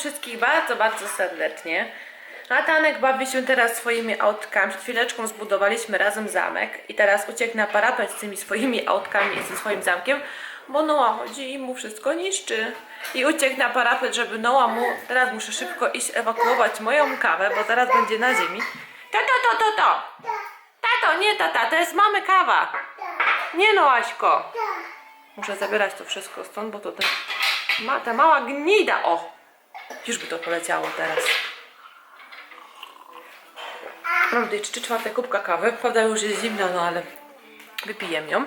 wszystkich bardzo, bardzo serdecznie. Natanek bawi się teraz swoimi autkami. Przed chwileczką zbudowaliśmy razem zamek i teraz uciekł na parapet z tymi swoimi autkami i ze swoim zamkiem, bo Noa chodzi i mu wszystko niszczy. I uciekł na parapet, żeby Noa mu... Teraz muszę szybko iść ewakuować moją kawę, bo zaraz będzie na ziemi. Tato, to, to, to! Tato, nie tata, to jest mamy kawa! Nie no, Aśko! Muszę zabierać to wszystko stąd, bo to ta mała gnida, o! Już by to poleciało teraz. Tutaj trzy czwarte kubka kawy. Prawda już jest zimna, no ale wypijem ją.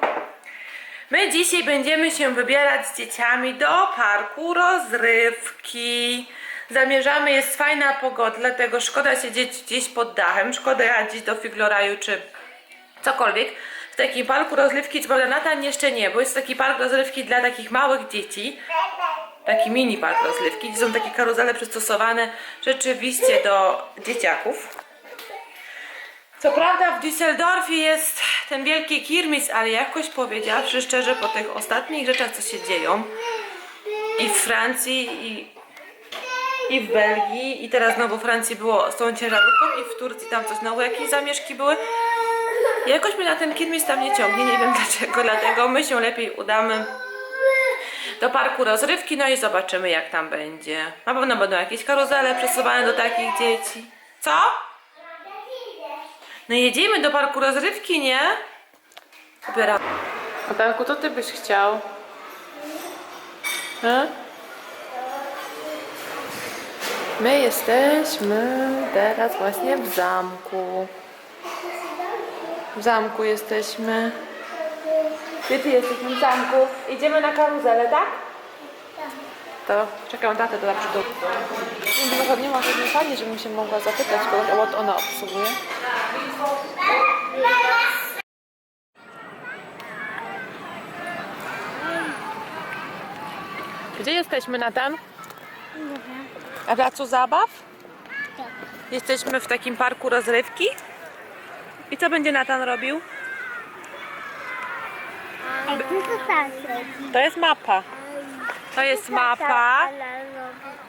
My dzisiaj będziemy się wybierać z dzieciami do parku rozrywki. Zamierzamy, jest fajna pogoda, dlatego szkoda siedzieć gdzieś pod dachem, szkoda jechać do Figloraju czy cokolwiek. W takim parku rozrywki, co prawda Natan jeszcze nie, bo jest taki park rozrywki dla takich małych dzieci. Taki mini park rozrywki, gdzie są takie karuzele przystosowane rzeczywiście do dzieciaków. Co prawda w Düsseldorfie jest ten wielki kirmis, ale jakoś powiedziawszy szczerze po tych ostatnich rzeczach, co się dzieją i w Francji, i, i w Belgii, i teraz znowu w Francji było z tą ciężarówką, i w Turcji tam coś znowu jakieś zamieszki były. Jakoś mnie na ten kirmis tam nie ciągnie, nie wiem dlaczego, dlatego my się lepiej udamy do parku rozrywki, no i zobaczymy jak tam będzie. Na pewno będą jakieś karuzele przesuwane do takich dzieci. Co? No jedziemy do parku rozrywki, nie? Pobieram. Natanku, co ty byś chciał? He? My jesteśmy teraz właśnie w zamku. W zamku jesteśmy. Gdzie ty jesteśmy w zamku? Idziemy na karuzelę, tak? To czekam tatę naprzód. Nie, nie ma żadnej pani, żebym się mogła zapytać kogoś, o what ona obsługuje. Gdzie jesteśmy, Natan? Na placu zabaw? Jesteśmy w takim parku rozrywki. I co będzie Natan robił? To jest mapa. To jest mapa.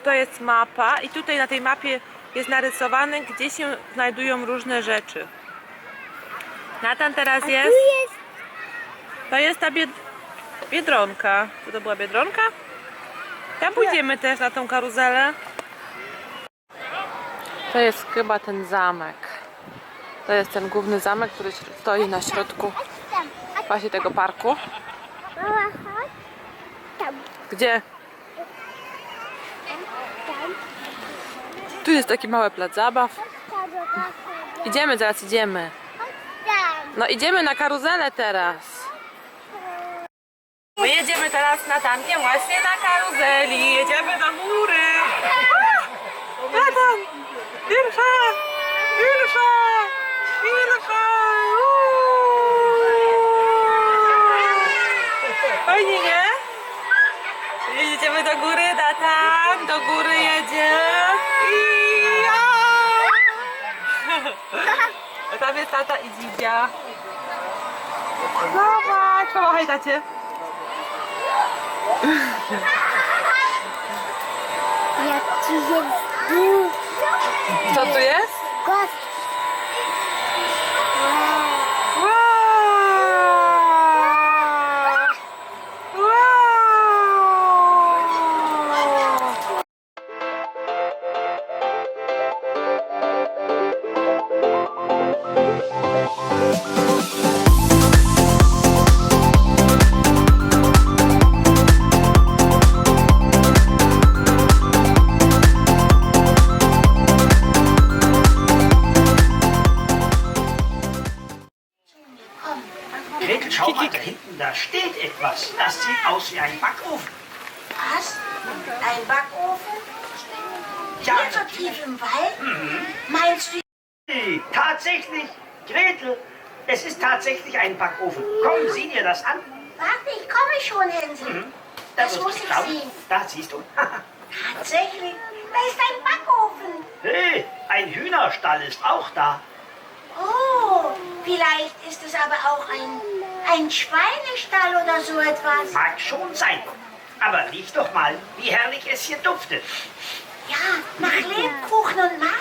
To jest mapa i tutaj na tej mapie jest narysowane, gdzie się znajdują różne rzeczy. Natan teraz jest. To jest ta bied... biedronka. To była biedronka? Tam pójdziemy też na tą karuzelę. To jest chyba ten zamek. To jest ten główny zamek, który stoi na środku właśnie tego parku. Mama, chodź. Tam, Gdzie? tam, Tu jest taki mały plac zabaw. Idziemy, zaraz idziemy. No idziemy na karuzelę teraz. My jedziemy teraz na tankiem właśnie na karuzeli. Jedziemy do góry. Natan! Ilfa! Ilfa! Ilfa! Uuu! Fajnie, nie? Jedziemy do góry, Natan. Do góry jedzie. I ja! A tam jest tata i dzidzia. Zobacz, pomachaj tacie. Jak ci jest Co tu jest? Gretel, schau mal da hinten, da steht etwas. Das sieht aus wie ein Backofen. Was? Ein Backofen? Ja, Hier so tief im Wald? Meinst du, tatsächlich, Gretel, es ist tatsächlich ein Backofen. Komm, sieh dir das an. warte, ich komme schon, Hänsel. Da Das wirst muss ich staunen. sehen. Da siehst du. Tatsächlich, da ist ein Backofen. hey, ein Hühnerstall ist auch da. Oh, vielleicht ist es aber auch ein, ein Schweinestall oder so etwas. Mag schon sein. Aber riech doch mal, wie herrlich es hier duftet. Ja, nach Lebkuchen und Marzipan.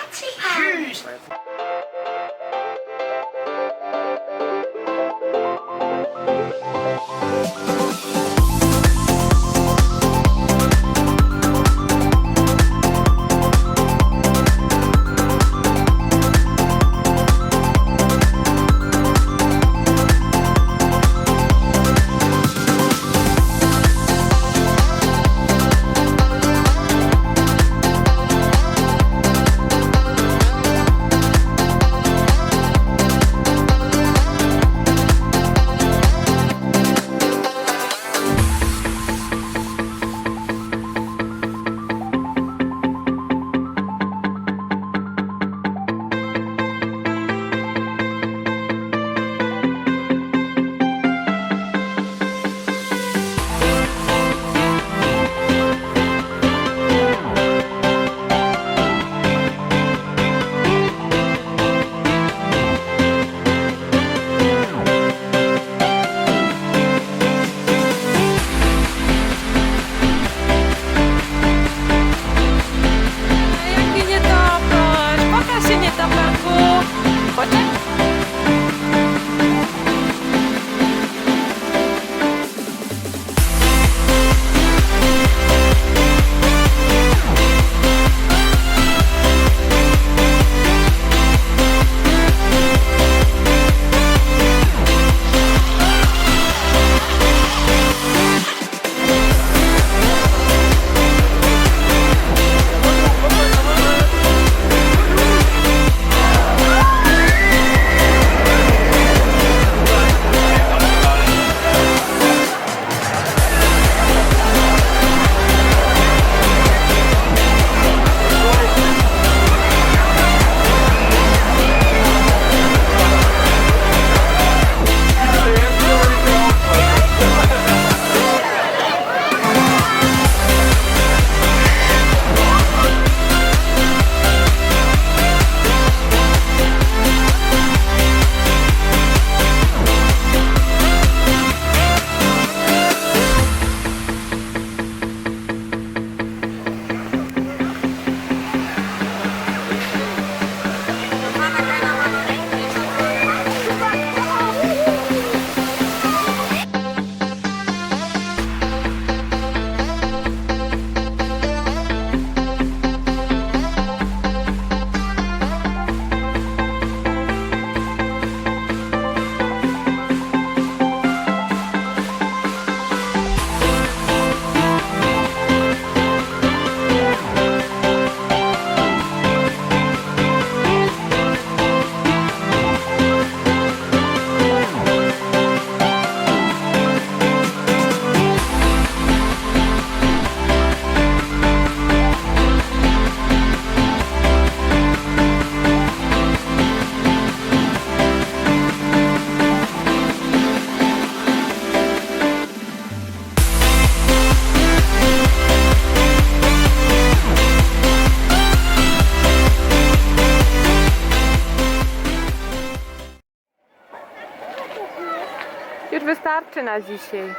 Już wystarczy na dzisiaj.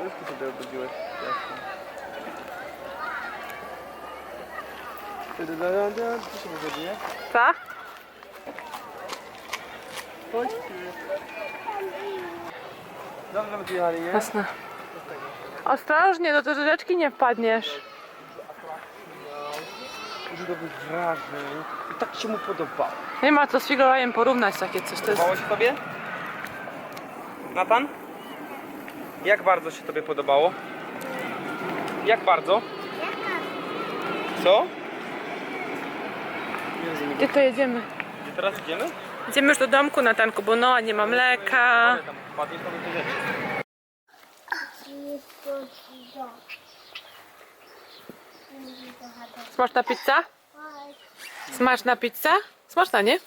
Wszystko sobie radę, co się nie? Co? Chodź. Dobrze, żeby tu jechali, nie? Jasne. Ostrożnie, do tej rzeczki nie wpadniesz. Dużo dobrych wrażeń. I tak się mu podobało. Nie ma co z Figurajem porównać takie coś. To jest... Się tobie? Natan? Jak bardzo się tobie podobało? Jak bardzo? Co? Gdzie to jedziemy? Gdzie teraz idziemy? Idziemy już do domku, Natanku, bo Noa nie ma mleka. Tam wpadniesz, to będzie rzeczy. Smaczna pizza? Smaczna pizza? Smaczna, nie?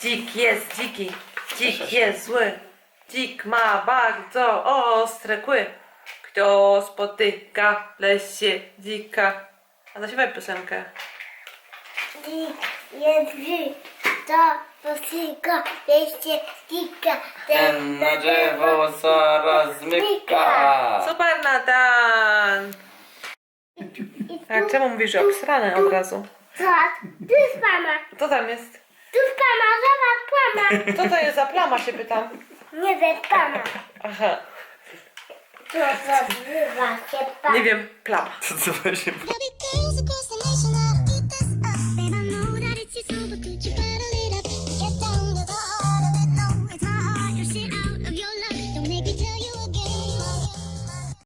Dzik jest dziki, dzik jest zły. Dzik ma bardzo ostre kły. Kto spotyka w lesie dzika? A zaśpiewaj piosenkę. Dzik jest ży, to posyka, wieście kika, ten na drzewo zaraz zmyka. Super, Natan! A czemu mówisz, że obsrane od razu? Tak, tu jest plama. Co tam jest? Tu jest plama, zobacz, plama. Co to jest za plama, się pytam. Nie wiem, plama. Aha, To nazywa się plama. nie wiem, plama. To co właśnie... Kiedy